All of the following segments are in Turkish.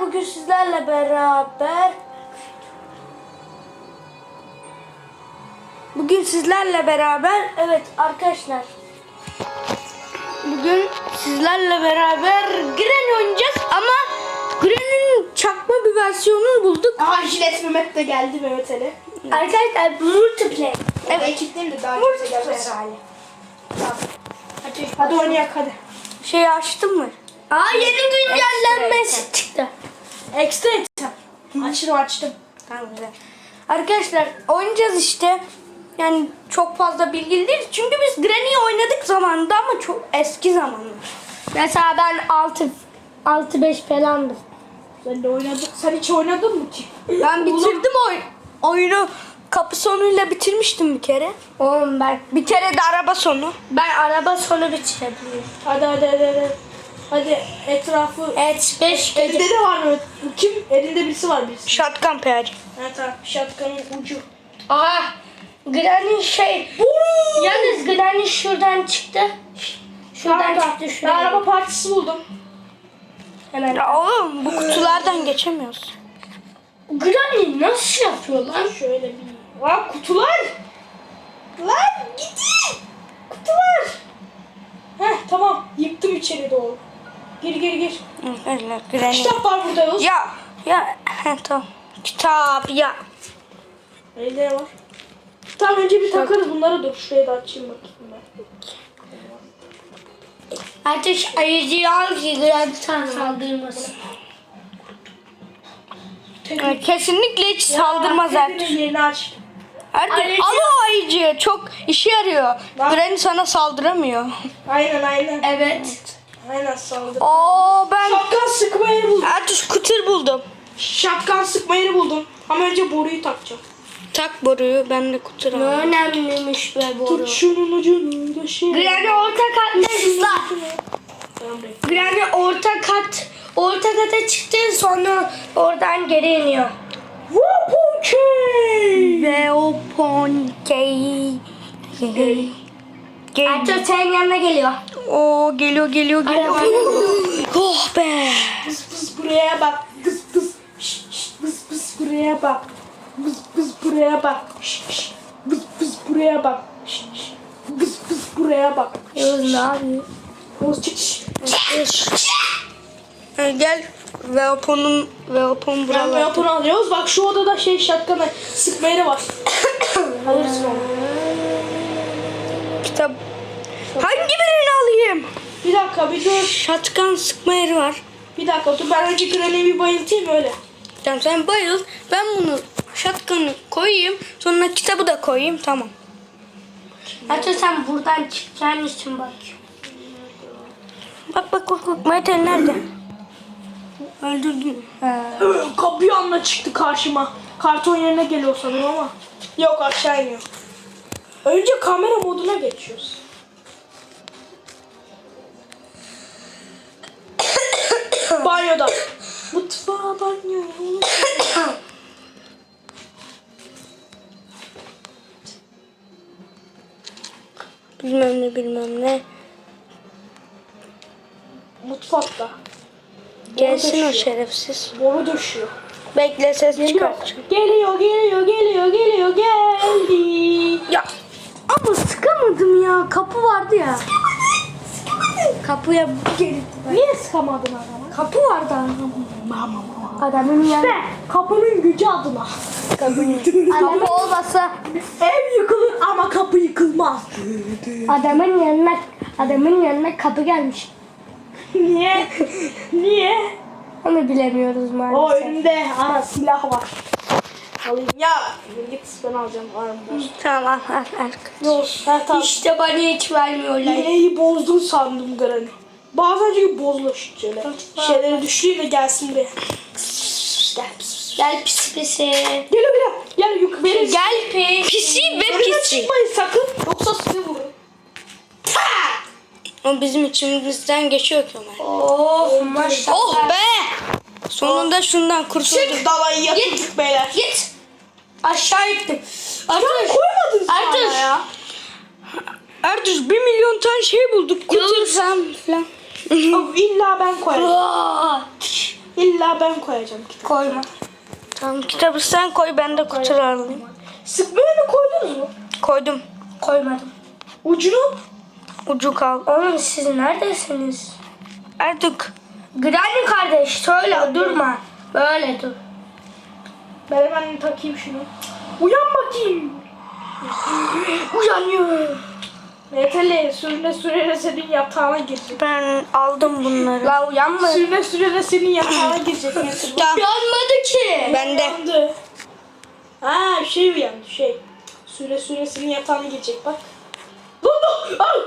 bugün sizlerle beraber Bugün sizlerle beraber evet arkadaşlar Bugün sizlerle beraber Granny oynayacağız ama Granny'nin çakma bir versiyonunu bulduk. Aa jilet Mehmet de geldi Mehmet Ali. Arkadaşlar multiplayer. Evet. Ekipliyim de daha kimse gelmez. Hadi, hadi oynayak hadi. Şey açtın mı? Aa yeni güncellenmesi çıktı. Ekstra etem. Açtım açtım. Tamam güzel. Arkadaşlar oynayacağız işte. Yani çok fazla bilgili değil. Çünkü biz Granny'yi oynadık zamanında ama çok eski zamanlar. Mesela ben 6 6 5 falandım. Sen de oynadın. Sen hiç oynadın mı ki? Ben bitirdim oyun. Oyunu kapı sonuyla bitirmiştim bir kere. Oğlum ben bir kere de araba sonu. Ben araba sonu bitirebiliyorum. Hadi hadi hadi hadi. Hadi etrafı. Evet 5 Elinde de var. Bu kim? Elinde birisi var birisi. Shotgun peri. Evet tamam. Şatkanın ucu. Aa Granny şey. Yalnız Granny şuradan çıktı. Şuradan Kanka, çıktı Ben araba partisi buldum. Hemen. Ya oğlum bu kutulardan geçemiyoruz. Granny nasıl yapıyor lan? Şöyle bir. Aa kutular. Lan gitti. Kutular. Heh tamam. Yıktım içeri doğru. Gir gir gir. Granny. Kitap var burada Yavuz. Ya ya tamam. Kitap ya. Elde var? Tamam önce bir takarız bunları dur. Şuraya da açayım bakayım ben. Ateş ayıcıyı al ki Granny sana saldırmasın. Evet, kesinlikle hiç saldırmaz Ertuğ. Yerini aç. Ertuğ al o ayıcıyı. Çok işe yarıyor. Bak. Granny sana saldıramıyor. Aynen aynen. Evet. Aynen saldır. Oo ben Şapkan sıkma yeri buldum. Ertuğ skuter buldum. Şapkan sıkma yeri buldum. Ama önce boruyu takacağım. Tak boruyu ben de kutur Ne önemliymiş be boru. Tut şunun ucunu da şey. Granny orta. Tamam bekle. Granny orta kat orta kata çıktı sonra oradan geri iniyor. Wapokey. Ve o ponkey. Gel. Ertuğ senin yanına geliyor. Oo geliyor geliyor geliyor. Arabayla. Oh be. Pıs pıs buraya bak. Pıs pıs. Şş, şş, Pıs pıs buraya bak. Pıs pıs buraya bak. Şş, şş, Pıs pıs buraya bak. Şş, şş, Pıs pıs buraya bak. Yavuz ne yapıyor? Çık. Ha, Gel. Velpon'un Velpon Ben buralarda. Vapur'u alıyoruz. Bak şu odada şey şatkana sıkma yeri var. Alırsın onu. Kitap. Hangi? Bir dakika bir dur. Şatkan sıkma yeri var. Bir dakika dur. Ben önce Granny'i bir bayıltayım öyle. Tamam sen bayıl. Ben bunu şatkanı koyayım. Sonra kitabı da koyayım. Tamam. Ertuğ sen buradan çıkacağın için bak. Bak bak bak bak. Metal nerede? Öldürdüm. Kapı anda çıktı karşıma. Karton yerine geliyor sanırım ama. Yok aşağı iniyor. Önce kamera moduna geçiyoruz. Banyoda. Mutfağa banyo. Bilmem ne bilmem ne. Mutfakta. Gelsin o şerefsiz. Boru düşüyor. Bekle ses Geliyor. çıkartacağım. Geliyor, geliyor, geliyor, geliyor, geldi. Ya ama sıkamadım ya. Kapı vardı ya. Kapıya geldi. Niye sıkamadın? Kapı vardı. Adamın yanı. Be, kapının gücü adına. Kapı olmasa Ev yıkılır ama kapı yıkılmaz. Adamın yanına adamın yanına kapı gelmiş. Niye? Niye? Onu bilemiyoruz O maalesef. önünde ara silah var. Alayım ya. Git ben alacağım. Boz. tamam al al. Yok. İşte bana hiç vermiyorlar. İğneyi bozdun sandım Granny. Bazen çünkü bozulur şu şeyler. Şeyleri düşüreyim de gelsin buraya. Gel pis pis. Gel pis pisi. Gel gel. Gel yuk beni. Gel pisi ve Önüme pisi. çıkmayın sakın. Yoksa size vururum. O bizim içimizden geçiyor ki Ömer. Oh maşallah. Oh be! Sonunda şundan kurtulduk. Çık dalayı yatırdık beyler. Git. Aşağı gittim. Sen koymadın sana Ertuğ. ya. Ertuğrul bir milyon tane şey bulduk. Kutu falan filan. Abi illa ben. Aa, İlla ben koyacağım kitabı. Koyma. Tamam kitabı sen koy ben de kutuları alayım. Sıkmaya mı koydunuz mu? Koydum. Koymadım. Ucunu Ucu kal. Oğlum siz neredesiniz? Artık Granny kardeş söyle durma. Böyle dur. ben hemen takayım şunu. Uyan bakayım. Uyanıyor. Metali sürüne sürüne senin yatağına girecek. ben aldım bunları. La uyanma. Sürüne sürüne senin yatağına girecek. Uyanmadı ki. Ben de. Uyandı. Ha şey uyandı şey. Süre süre senin yatağına girecek bak. Dur dur. Al.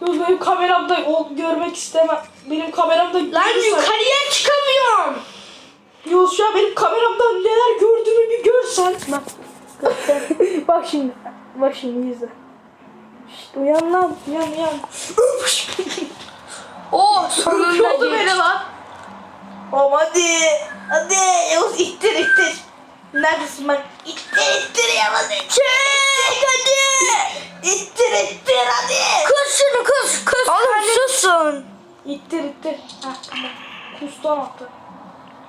Yok benim kameramda o görmek istemem. Benim kameramda Lan görürsen- yukarıya çıkamıyorum. Yok şu an benim kameramda neler gördüğümü bir görsen. Bak. bak şimdi. Bak şimdi izle. Şşt, uyan lan. Uyan uyan. Oh sonunda beni geçti. lan. Oğlum hadi. Hadi. Yavuz ittir ittir. Neredesin ben? İttir ittir Yavuz ittir. Çek hadi. İttir ittir hadi. Kız şunu kız kız. Oğlum susun. İttir ittir. Hah tamam. Kustan attı.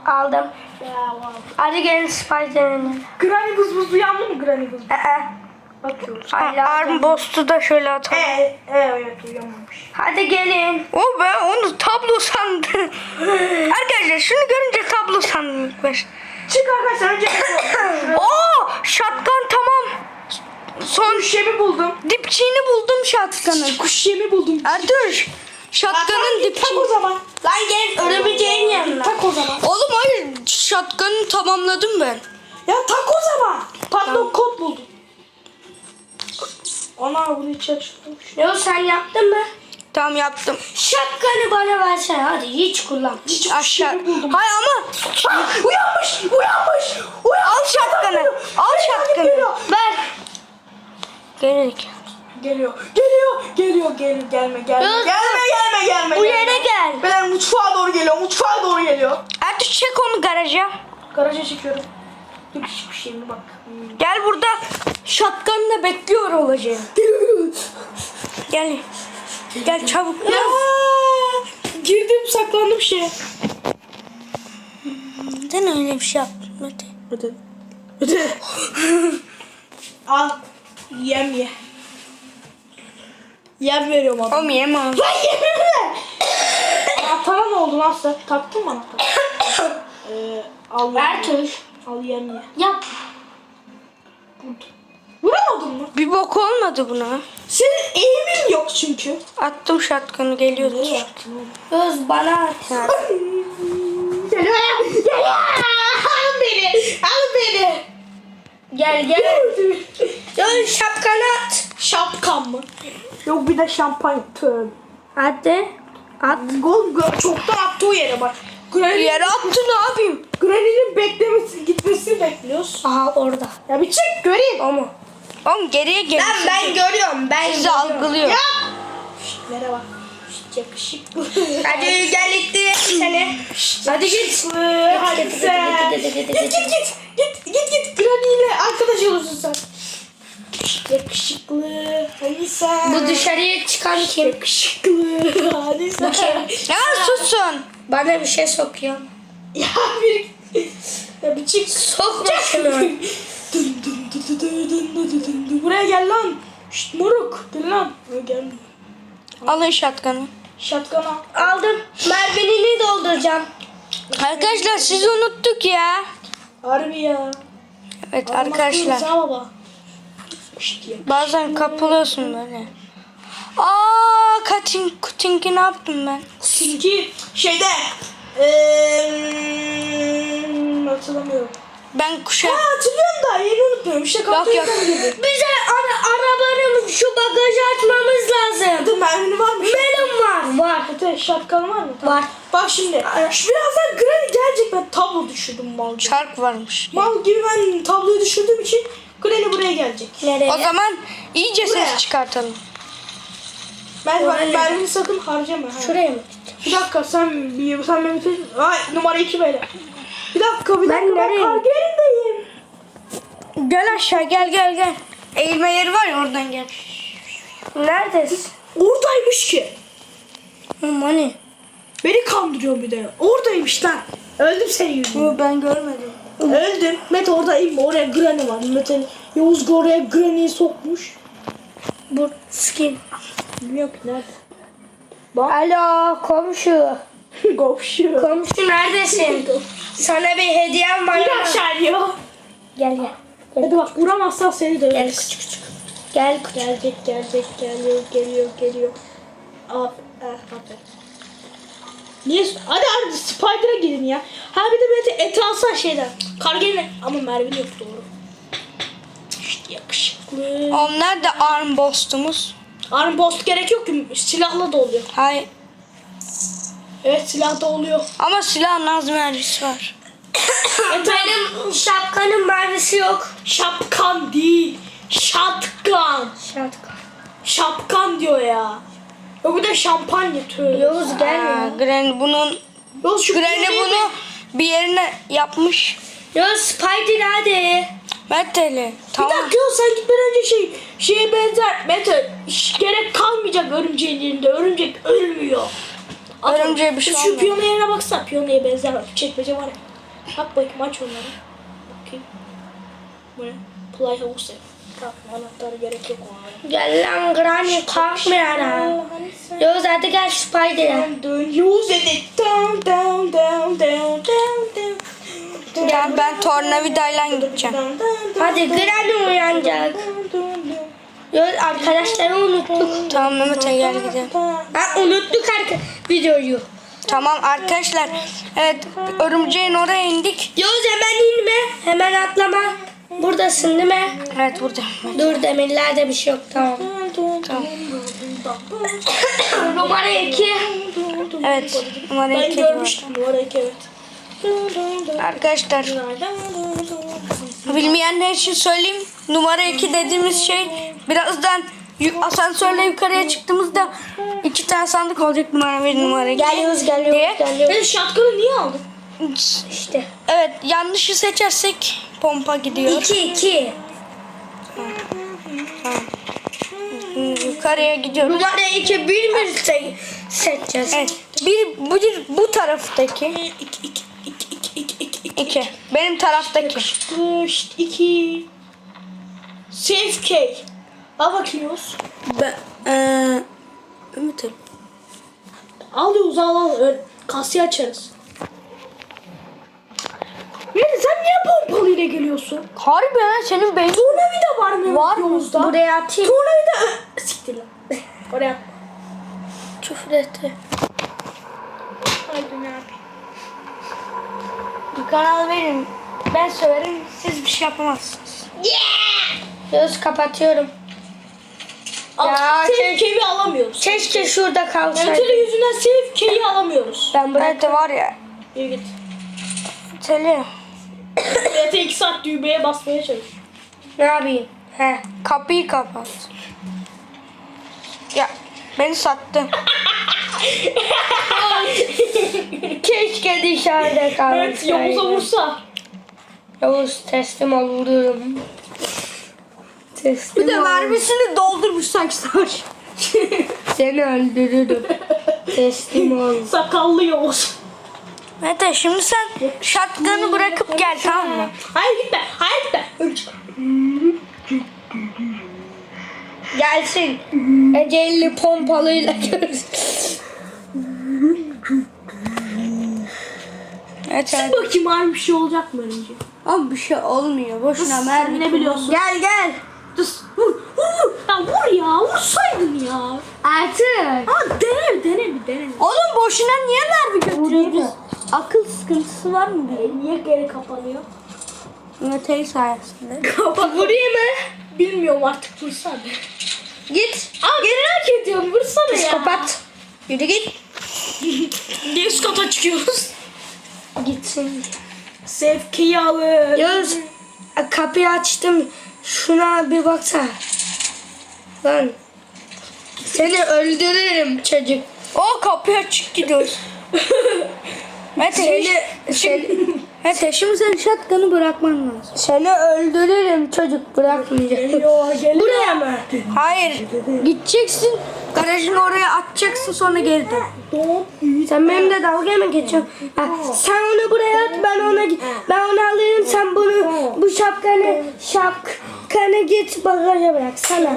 Aldım. Ya wow. Hadi gelin Spiderman'e. Granny buz buz uyandı mı Granny buz? Ee, Bakıyoruz. Ha, Arm bostu da şöyle atalım. Ee, evet uyanmamış. hadi gelin. O ben onu tablo sandım. Arkadaşlar şunu görünce tablo sandım ilk başta. Çık arkadaşlar önce Oo, şatkan tamam. Son kuş yemi buldum. dipçiğini buldum şatkanın. Kuş yemi buldum. Ertuğrul, şatkanın Tak o zaman. Lan gel örümceğin yanına. Tak o zaman. Oğlum hayır, şatkanı tamamladım ben. Ya tak o zaman. Pardon kod buldum. Ana bunu hiç açmamış. Yo sen yaptın mı? Tamam yaptım. Şapkanı bana versene hadi hiç kullan. Aşağı. buldum. Hayır ama Ah, uyanmış, uyanmış, uyanmış. al şatkanı. Al. Geliyor, Ver. Gelirik. geliyor, geliyor, geliyor, geliyor, gelme, gelme, Yok, gelme, gelme, gelme. Bu gelme. yere gel. Ben mutfağa doğru geliyor, mutfağa doğru geliyor. Ertuğrul çek onu garaja. Garaja çekiyorum. Dur hiçbir şeyine bak. Gel burada şatkanla bekliyor olacağım. Gel. Gel çabuk. Ya, girdim saklandım şeye. Neden öyle bir şey yaptın Mete? Hadi. Hadi. Al. Yem ye. Yem veriyorum adam. Oğlum yeme onu. Lan yemimi ver. Anahtara ne oldu lan sen? Taktın mı anahtarı? ee, al yem ye. Ertuğrul Al yem ye. yap. Vuramadın mı? Bir bok olmadı buna. Senin eğimin yok çünkü. Attım şatkanı geliyordu. Ne yaptın oğlum? Öz bana at. Geliyor. Geliyor. Al beni. Al beni. Gel gel. Yo şapkanı at. Şapkan mı? Yok bir de şampanya. Hadi. At. Gol gol çoktan attı o yere bak. Yere attı ne yapayım? Granny'nin beklemesi gitmesini bekliyoruz. Aha orada. Ya bir çık göreyim. Mu? Oğlum geriye gel. Ben ben görüyorum. Ben Sizi görüyorum. algılıyor. Ya. Şşt, merhaba. Şşt, yakışıklı. Hadi gel ittir seni. Hadi git. Hadi sen. Git git git. Git git git. Granny ile arkadaş olursun sen. Şşt, yakışıklı. Hadi sen. Bu dışarıya çıkan kim? Yakışıklı. Hadi sen. Ya susun. Bana bir şey sokuyor. Ya bir. Ya bir çık. Sokma şunu. Dın dın dın dın dın dın dın dın. Buraya gel lan. Şşt moruk. Gel lan. Buraya gel. Alın şatkanı. Şatkana. Aldım. Merve'ni dolduracağım. Arkadaşlar sizi unuttuk ya. Harbi ya. Evet Almak arkadaşlar. baba. Bazen kapılıyorsun böyle. Aa katin kutinki ne yaptım ben? Çünkü şeyde. Eee hatırlamıyorum. Ben kuşa... Ha hatırlıyorum da yeni unutmuyorum. İşte kaptayı yok. gibi. Bize ara arabanın şu bagajı açmamız lazım. Dur mermini var mı? Melon var. Var. Mete şatkan var mı? Var. Bak şimdi. Şu birazdan Granny gelecek. Ben tablo düşürdüm mal gibi. Çark varmış. Mal gibi ben tabloyu düşürdüğüm için Granny buraya gelecek. Nereye? O zaman iyice Buraya. ses çıkartalım. Ben Oraya. mermini sakın harcama. ha. Şuraya mı? Bir dakika sen bir sen Mehmet'e... Ay numara iki böyle. Bir dakika bir Ben dakika ben, nereye? kargo yerindeyim. Gel aşağı gel gel gel. Eğilme yeri var ya oradan gel. Neredesin? Oradaymış ki. Hı, Mani. Beni kandırıyor bir de. Oradaymış lan. Öldüm senin yüzünden. Ben görmedim. Öldüm. Mete orada inme. Oraya Granny var. Mete Yavuz oraya Granny'yi sokmuş. Bu skin. Bilmiyorum ki nerede. Alo komşu. Gopşu. Komşu neredesin? Sana bir hediyem var. Bir aşağı iniyor. Gel gel. Hadi bak vuramazsan seni Gel döveriz. küçük küçük. Gel küçük. Gelecek gelecek geliyor geliyor geliyor. Af, eh, aferin. Niye? Hadi hadi Spider'a gidin ya. Ha bir de Mete et alsan şeyden. Kargene. Ama Merve'nin yok doğru. İşte yakışıklı. Onlar da arm boss'tumuz. Arm boss gerek yok ki silahla da oluyor. Hayır. Evet silah da oluyor. Ama silah naz mermisi var. Benim şapkanın mavisi yok. Şapkan değil. Şatkan. Şapka. Şapkan diyor ya. Yok bir de şampanya tüy. Yavuz Ha, ya. Granny bunun Yok şu Granny bunu bir yerine yapmış. Yavuz Spider hadi. Meteli. Bir Tamam. dakika ya sen gitmeden önce şey şeye benzer Mete gerek kalmayacak örümceğin yerinde örümcek ölmüyor. At- Örümceğe bir şey Şu olmuyor. piyano yerine baksana piyanoya benzer çekmece var ya. Bak bakayım aç onları. Bakayım. Bu ne? Playhouse. Tamam anahtarı gerek yok ona. Gel lan Granny kalkmayana. Yavuz hadi gel Spider'a. Use it down down down down down down. Gel ben tornavidayla gideceğim. Hadi Granny uyanacak. Yavuz arkadaşları unuttuk. Tamam Mehmet'e gel gidelim. Ha unuttuk arka videoyu. Tamam arkadaşlar. Evet örümceğin oraya indik. Yavuz hemen inme. Hemen atlama. Buradasın değil mi? Evet burada. Dur demirlerde bir şey yok tamam. Tamam. Numara 2. Evet. Numara Ben iki görmüştüm numara iki evet. Arkadaşlar bilmeyenler için söyleyeyim. Numara 2 dediğimiz şey birazdan asansörle yukarıya çıktığımızda iki tane sandık olacak numara 1 numara 2. Gel Yavuz gel Yavuz Diye. gel Yavuz. Ben shotgun'ı niye aldın? İşte. Evet yanlışı seçersek pompa gidiyor. 2 2. Yukarıya gidiyoruz. Numara 2 bir mi se- seçeceğiz? Evet. Bir bu, bir, bu taraftaki. İki, iki, iki, iki, iki, iki, iki. iki. Benim taraftaki. Kış, iki. Safe key. Al bakıyoruz. Ben, eee Ümit abi. Al Yavuz al al. Ö- Kasayı açarız. Mete sen niye pompalıyla geliyorsun? Harbi ha senin beyin. Tornavida var mı Var mı? Yavuz'da? Buraya atayım. Tornavida. Siktir lan. Oraya. Küfür etti. Haydi ne yapayım? Bir kanal verin. Ben söylerim siz bir şey yapamazsınız. Yavuz kapatıyorum. Al, Ya, şey- key'i alamıyoruz. Keşke şurada kalsaydı. Mete'nin yüzünden safe key'i alamıyoruz. Ben bırak. Evet var ya. İyi git. Teli. Mete iki saat düğmeye basmaya çalış. Ne yapayım? He. Kapıyı kapat. Ya beni sattın. Keşke dışarıda Evet kalsaydı. Yavuz'a vursa. Yavuz teslim ol vururum. Teslim Bir de ol. mermisini doldurmuş sanki savaş. Seni öldürürüm. teslim ol. Sakallı Yavuz. Mete şimdi sen şatkanı bırakıp gel tamam mı? Hayır gitme. Hayır gitme. Gelsin. Eceli pompalıyla görsün. Evet evet. Bakayım var bir şey olacak mı önce? Ama bir şey olmuyor. Boşuna mermi. ne biliyorsun? Gel gel. Dur. Vur. Vur. Ya vur ya. Vursaydın ya. Artık. Ha dene dene bir dene. Oğlum boşuna niye mermi götürüyoruz? Akıl sıkıntısı var mı diye. Niye geri kapanıyor? Mete'yi sayesinde. Vurayım mı? Bilmiyorum artık vursana. Git. Aa merak ediyorum vursana ya. Kapat. Yürü git. Niye üst kata çıkıyoruz? Gitsin. Sevkiyi alın. Yavuz kapıyı açtım. Şuna bir baksana. Lan. Seni öldürürüm çocuk. O kapıyı açık gidiyoruz. Mete Seni, hiç- seni, Mete şimdi sen şatkanı bırakman lazım. seni öldürürüm çocuk bırakmayacağım. Geliyor geliyor. Buraya mı? Hayır. Gideceksin. Garajın oraya atacaksın sonra geri dön. Sen benimle dalga mı geçiyorsun? Ha, sen onu buraya at ben ona ben onu alayım sen bunu bu şapkanı şapkanı git bagaja bırak sana.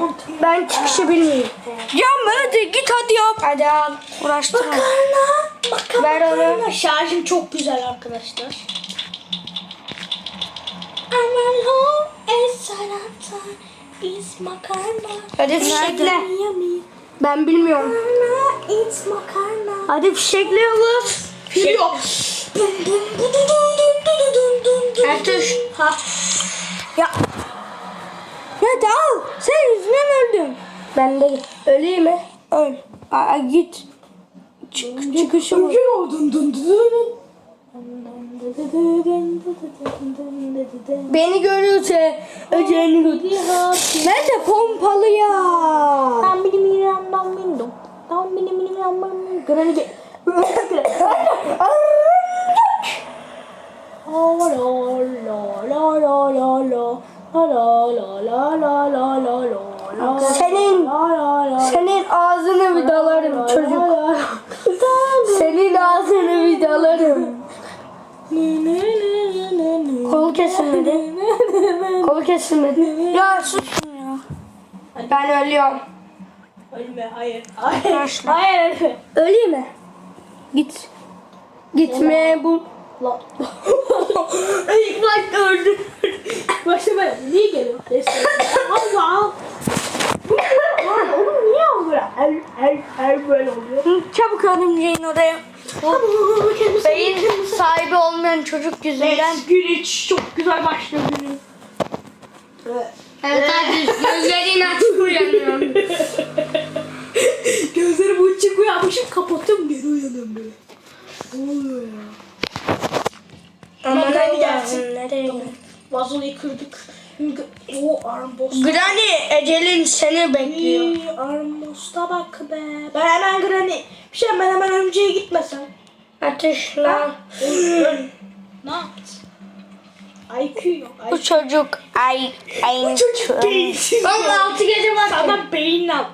Ben çıkışı bilmiyorum. Ya hadi git hadi yap. Hadi al. Uğraştırma. Makarna. Ver onu. Makarna. Şarjım çok güzel arkadaşlar. I'm home and salata is makarna. Hadi fişekle. Ben bilmiyorum. Makarna it's makarna. Hadi fişekle Yavuz. Geliyor. Ertuş. Ha. Ya. Ya da al. Sen yüzünden öldüm. Ben de öleyim mi? Öl. Aa, git. Çık, çıkışı bu. oldun dun dun dun. Beni görürse öceni Nerede pompalı ya? Ben benim miram ben benim. Tam benim miram ben Senin senin ağzını vidalarım çocuk. senin ağzını vidalarım. Kesilmedi. Kolu kesilmedi. Ya susun ya. Ben ölüyorum. Ölme, hayır. Hayır. Hayır. Öleyim mi? Git. Gitme bu. İlk başta öldüm. Ben niye geliyor? Allah al. Oğlum niye oluyor? El, el, el böyle oluyor. Çabuk örümceğin odaya. Beyin sahibi olmayan çocuk yüzünden. Evet, güneş çok güzel başladı günün. Evet. Evet abi gözlerin açık uyanıyor. Gözlerimi uçuk uyanmışım kapatıyorum geri uyanıyorum böyle. Ne oluyor ya? Aman Allah'ım nereye? Tamam. Vazoyu kırdık. O armbost. Granny ecelin seni bekliyor. İyi, armbosta bak be. Ben hemen Granny. Bir şey ben hemen örümceğe gitmesem. Ateşle. Ne yaptı? IQ yok. Bu çocuk ay ay Çocuk beyinsiz. Oğlum altı gece var. Sana beyin al.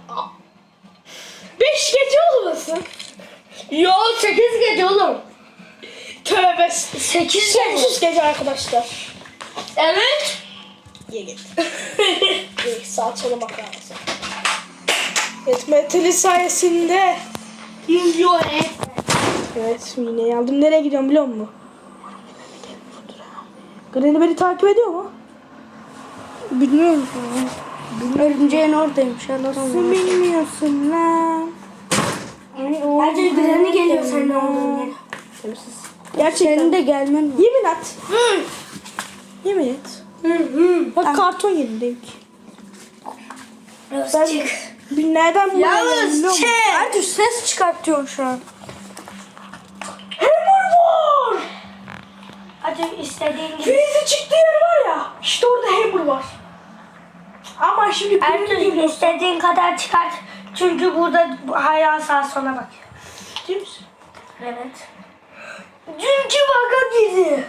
Beş gece olmasın? Yo sekiz gece oğlum. Tövbe. Sekiz gece. Sonsuz gece arkadaşlar. Evet. Ye salçalı makarnası. Evet metali sayesinde. Milyon et. Evet iğneyi aldım. Nereye gidiyorum biliyor musun? Granny beni takip ediyor mu? Bilmiyorum. Örümceğin oradaymış. Allah'ım. Bilmiyorsun lan. Bence Granny geliyor senin olduğun yere. Gerçekten. Senin de gelmen. Yemin et. Yemin et. Bak karton yerindeyim ki. Ben çık. Bir nereden biliyor Yalnız çık. Hadi ses çıkartıyorsun şu an. Hammer var. Hadi istediğin gibi. Filiz'in çıktığı yer var ya. İşte orada hammer var. Ama şimdi görüyorsun. istediğin kadar çıkart. Çünkü burada hala sağa sola bak. Değil misin? Evet. Çünkü baka bizi.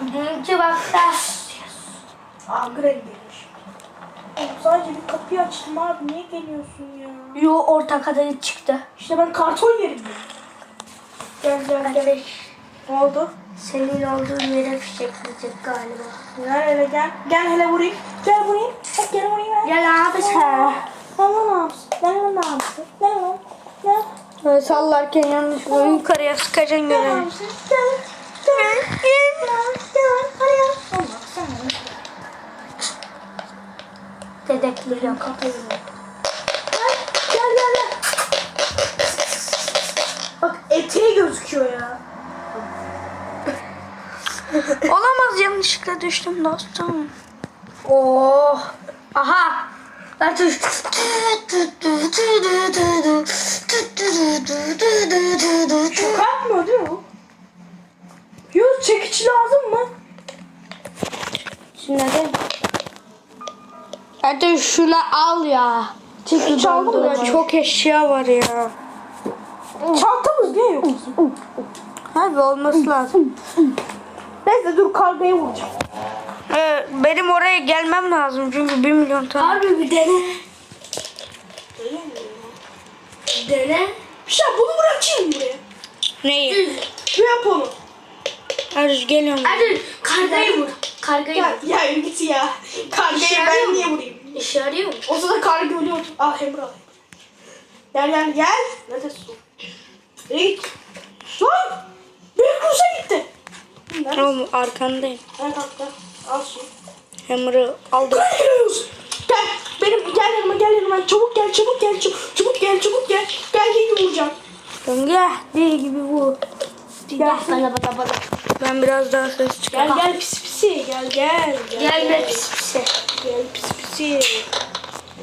Dünkü Granny gelmiş. Oğlum Sadece bir kapıyı açtım abi. Niye geliyorsun ya? Yo orta kadar çıktı. İşte ben karton yerindeyim. Gel gel gel. Ne oldu? Senin olduğun yere fişekleyecek galiba. Gel hele gel. Gel hele vurayım. Gel vurayım. Bak gel vurayım. Gel. Gel abi sen. Gel lan ne yapsın? Gel lan ne yapsın? Gel lan. Gel. Sallarken yanlışlıkla yukarıya sıkacaksın Gel lan. Gel lan. Hadi gel. Allah sen ne? Dedekli yok. Gel. Gel gel. Bak eteği gözüküyor ya. Olamaz yanlışlıkla düştüm dostum. Oh. Aha. Ertuğrul. Çok atmıyor değil mi? Yok çekiç lazım mı? Şimdi hadi. Hadi şunu al ya. Çekiç aldım Burada da çok eşya var ya. Çantamız niye yok? Abi olması lazım. Neyse dur kargaya vuracağım. Ee, benim oraya gelmem lazım çünkü 1 milyon tane. Harbi bir dene. Dene. Bir şey bunu bırakayım buraya. Neyi? Kramponu. Hadi geliyorum. Hadi kargayı vur. Kargayı Ya, ya git ya. Kargayı İşe yarıyor ben mu? niye vurayım? İşe yarıyor mu? O sırada karga ölüyordu. Al Emre al. Gel gel gel. Neredesin? Nereye git? Lan! Büyük kursa gitti. Nerede? Tamam arkandayım. Gel kalk gel. Al şunu. Hammer'ı aldım. Geliyoruz. Gel. Benim gel yanıma gel yanıma. Çabuk gel çabuk gel çabuk, çabuk gel çabuk gel. Gel gel vuracağım. Gel deli gibi vur. Gel. Bana bana bana. Ben biraz daha ses çıkar. Gel gel pis pisi. Gel gel. Gel be pis pisi. Gel pis pisi.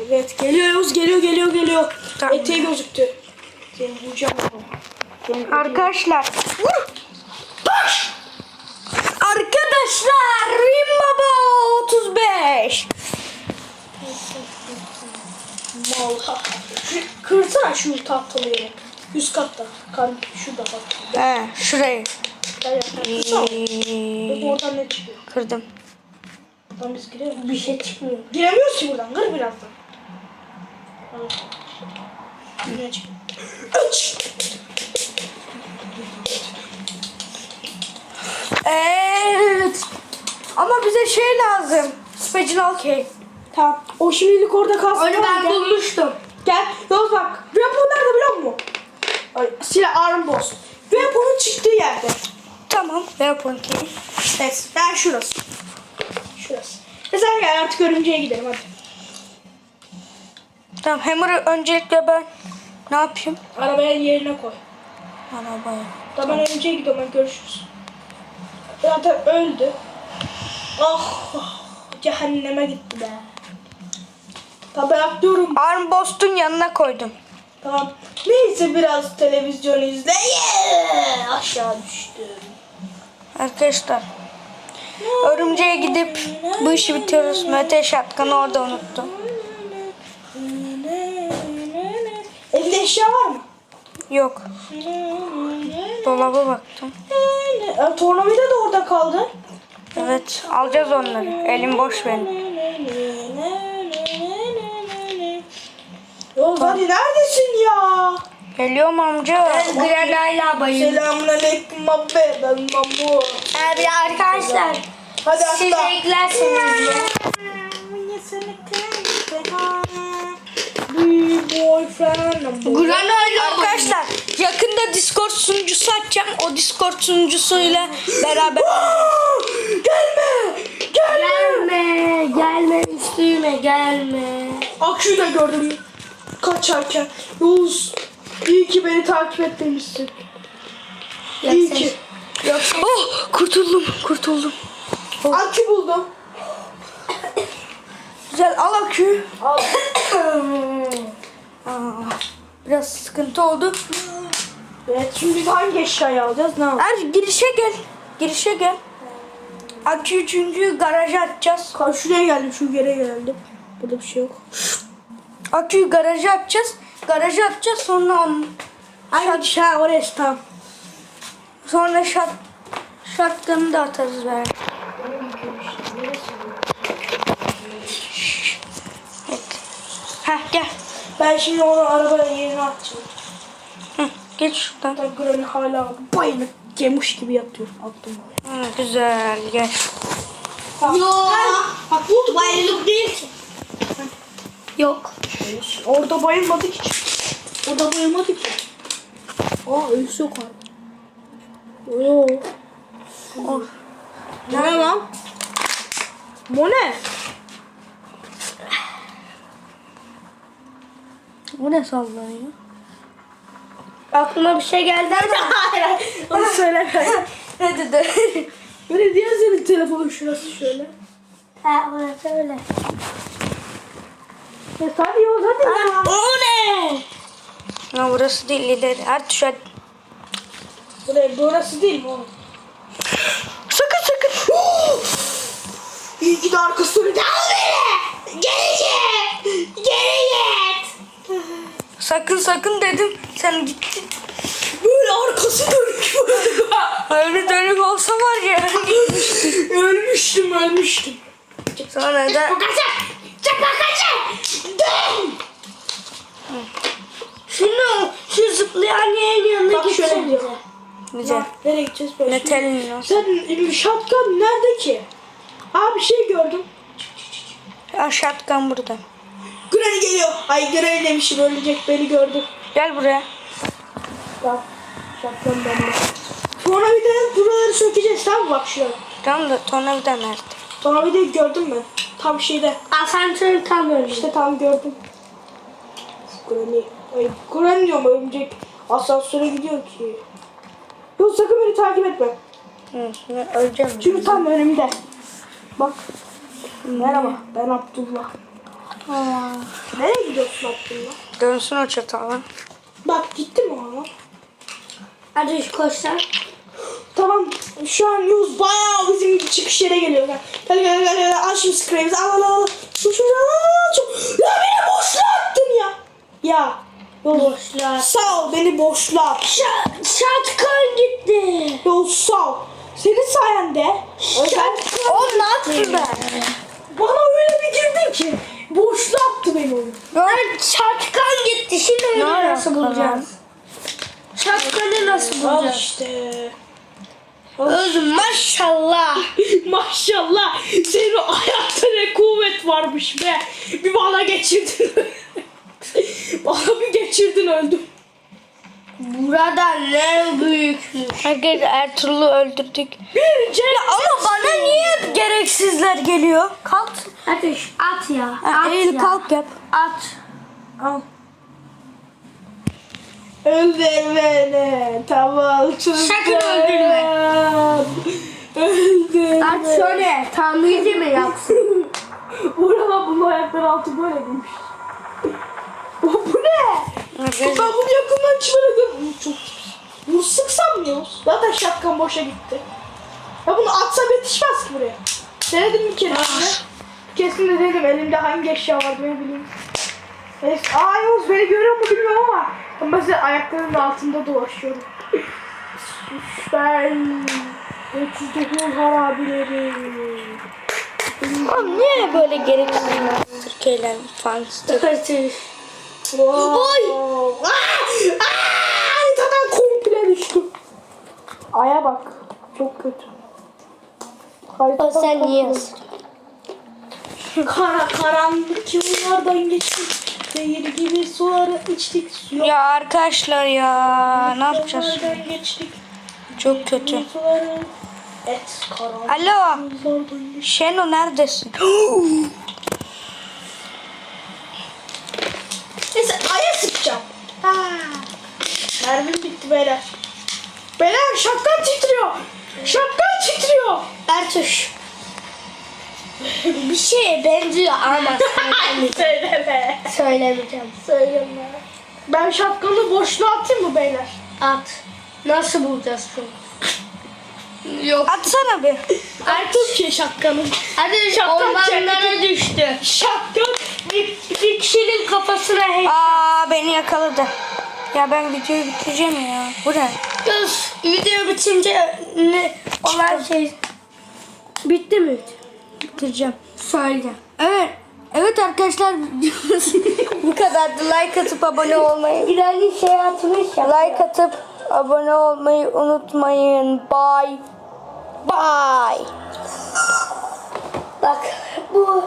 Evet geliyoruz geliyor geliyor geliyor. Tamam. Eteği gözüktü. Seni vuracağım. Arkadaşlar. Arkadaşlar Rim Baba 35. Mal. Kırsana şu tahtalı yere. Üst katta. Kar, şurada bak. He şurayı. Oradan ne çıkıyor? Kırdım. Buradan biz girelim. Bir şey çıkmıyor. Giremiyoruz ki buradan. Kır birazdan. Ne çıkıyor? Üç. Evet. Ama bize şey lazım. Special cake. Tamam. O şimdilik orada kalsın. Onu ben gel. bulmuştum. Gel. Yavuz bak. Weapon nerede biliyor musun? Ay, silah arm boss. Weapon'un çıktığı yerde. Tamam. Yapın cake. Evet. Ben şurası. Şurası. Sen gel artık örümceğe gidelim hadi. Tamam Hammer'ı öncelikle ben ne yapayım? Arabaya yerine koy. Arabaya. Tamam ben örümceğe gidiyorum hadi görüşürüz. Zaten öldü. Ah. Cehenneme gitti be. Tamam ben atlıyorum. Armbost'un yanına koydum. Tamam. Neyse biraz televizyon izle. Yeah! Aşağı düştüm. Arkadaşlar. Örümceğe gidip bu işi bitiriyoruz. Mete şatkanı orada unuttum. Evde eşya var mı? Yok. Dolaba baktım. E, tornavida da orada kaldı. Evet alacağız onları. Elim boş benim. Yol hadi neredesin ya? Geliyorum amca. Granayla bayıldım. Selamun aleyküm abi ben Mamu. Abi arkadaşlar Hadi siz atla. de eklerseniz ya. Granayla Arkadaşlar yakında Discord sunucusu açacağım. O Discord sunucusuyla beraber Gelme! Gelme! Gelme, gelme üstüme gelme. Akşu da gördüm kaçarken. Yavuz iyi ki beni takip etmemişsin. İyi ki. Oh kurtuldum kurtuldum. Akü buldum. Güzel al akü. Al. Aa, biraz sıkıntı oldu. Evet şimdi biz hangi eşyayı alacağız? Ne yapacağız? Er girişe gel. Girişe gel. Aküyü çünkü garaja atacağız. Ka- Şuraya geldim şu yere geldim. Burada bir şey yok. Aküyü garaja atacağız. Garaja atacağız sonra on, şey? Ha orası tamam. sonra şat şatkanı da atarız belki. Evet. Heh gel. Ben şimdi onu arabaya yerine atacağım. Hı, geç şuradan. Hatta Granny hala bayılıp yemiş gibi yatıyor. Attım oraya. Hı, güzel gel. Yok. Bak. Bayılık değil ki. Yok. Orada bayılmadık hiç. Orada bayılmadık ki. Aa ölüsü yok abi. Yoo. Oh. Ne lan? Bu ne? Bu ne sallanıyor? Aklıma bir şey geldi ama. Hayır. Onu söyleme. Ne dedi? Böyle diyor senin telefonun şurası şöyle. ha orası öyle. Ya hadi yol hadi ya. o ne? Ha, burası değil ileri. Her tuşa. Buraya burası değil mi oğlum? Sakın sakın. İyi ki de arkası dönüyor. Al beni. Geri git. Geri git. Sakın sakın dedim. Sen gittin. Böyle arkası dönük vurdum. Öyle dönük olsa var ya. ölmüştüm ölmüştüm. Sonra da Kaçın! Çık kaçın! Şunu şu zıplayan yeğenin yanına Bak şöyle gitsene. gidiyor. güzel. Nereye gideceğiz böyle? O? Sen e, şapkan nerede ki? Aa bir şey gördüm. Ya şatkan burada. Granny geliyor. Ay Granny demişim ölecek beni gördü. Gel buraya. Bak şapkan bende. Sonra bir de buraları sökeceğiz tamam mı? Bak şuraya. Tamam da tornavida nerede? Sonra bir de gördüm ben. Tam şeyde. Asansörün tam önünde. İşte tam gördüm. Granny. Ay Granny diyorum örümcek. Asansöre gidiyor ki. Yok sakın beni takip etme. Hı, şimdi öleceğim. Çünkü tam önümde. Bak. Merhaba ben Abdullah. Nereye gidiyorsun Abdullah? Dönsün o çatala. Bak gitti mi o? Hadi koşsan. Tamam şu an Yunus bayağı bizim çıkış yere geliyor. Gel gel gel gel, gel. al şimdi spreyimizi al al al. Şu şu al al. şu- Ya beni boşluğa attın ya. Ya. Boşluğa. sağ ol beni. Şa- şatkan gitti. Yunus sağ ol. Senin sayende. Özel, O ne yaptı ben? bana öyle bir girdin ki. Boşluğa attı beni oyun. Ben şatkan gitti. Şimdi onu nasıl bulacağız? Şatkanı nasıl Al bulacağız? işte. Özüm maşallah. Maşallah senin hayatta ne kuvvet varmış be. Bir bana geçirdin. bana bir geçirdin öldüm. Burada ne büyükmüş. Herkes Ertuğrul'u öldürdük. Bir cennet. Ama bana niye hep gereksizler geliyor? Kalk. Ateş at ya. Ha, at eğil ya. kalk yap. At. Al. Öldür beni. Tamam çocuğum. Sakın öldürme. Öldür beni. şöyle. Tamirci mi yapsın? Vurama bunun ayakları altı böyle demiş. O bu ne? Ben bunu yakından çıkardım. Çok Vur sıksam mı Yavuz? Zaten şapkan boşa gitti. Ya bunu atsam yetişmez ki buraya. Denedim bir kere şimdi. Kesin de dedim elimde hangi eşya var ben bileyim. Neyse. Aa Yavuz beni görüyor mu bilmiyorum ama ben mesela ayaklarının altında dolaşıyorum. ben 309 harabileri. Oğlum niye böyle gereksizler Türkiye'yle falan Ateş. Oy! Aa! Aa! Haritadan komple düştüm. Aya bak. Çok kötü. Haritadan sen niye? Kara karanlık yollardan geçtik. Zehir gibi suları içtik. Suya Ya arkadaşlar ya ne yapacağız? yollardan geçtik. Çok kötü. Suları et karanlık Alo. yollardan geçtik. Şeno neredesin? Neyse aya sıkacağım. Ha. Mermim bitti beyler. Beyler şapkan titriyor. Şapkan titriyor. Ertuş. Bir şeye benziyor ama Söyleme. söylemeyeceğim. Söyleme. Ben şapkanı boşluğa atayım mı beyler? At. Nasıl bulacağız şunu? Yok. Atsana bir. Attım ki şapkanı. Hadi Şapkan ormanlara düştü. Şapkan. Bir, bir kişinin kafasına hey. Aa beni yakaladı. Ya ben videoyu bitireceğim ya. Bu ne? Kız video bitince ne olan şey bitti mi? Bitireceğim. Söyle. Evet. Evet arkadaşlar bu kadardı. Like atıp abone olmayı. İlerli şey atmış ya. Like atıp abone olmayı unutmayın. Bye. Bye. Bak bu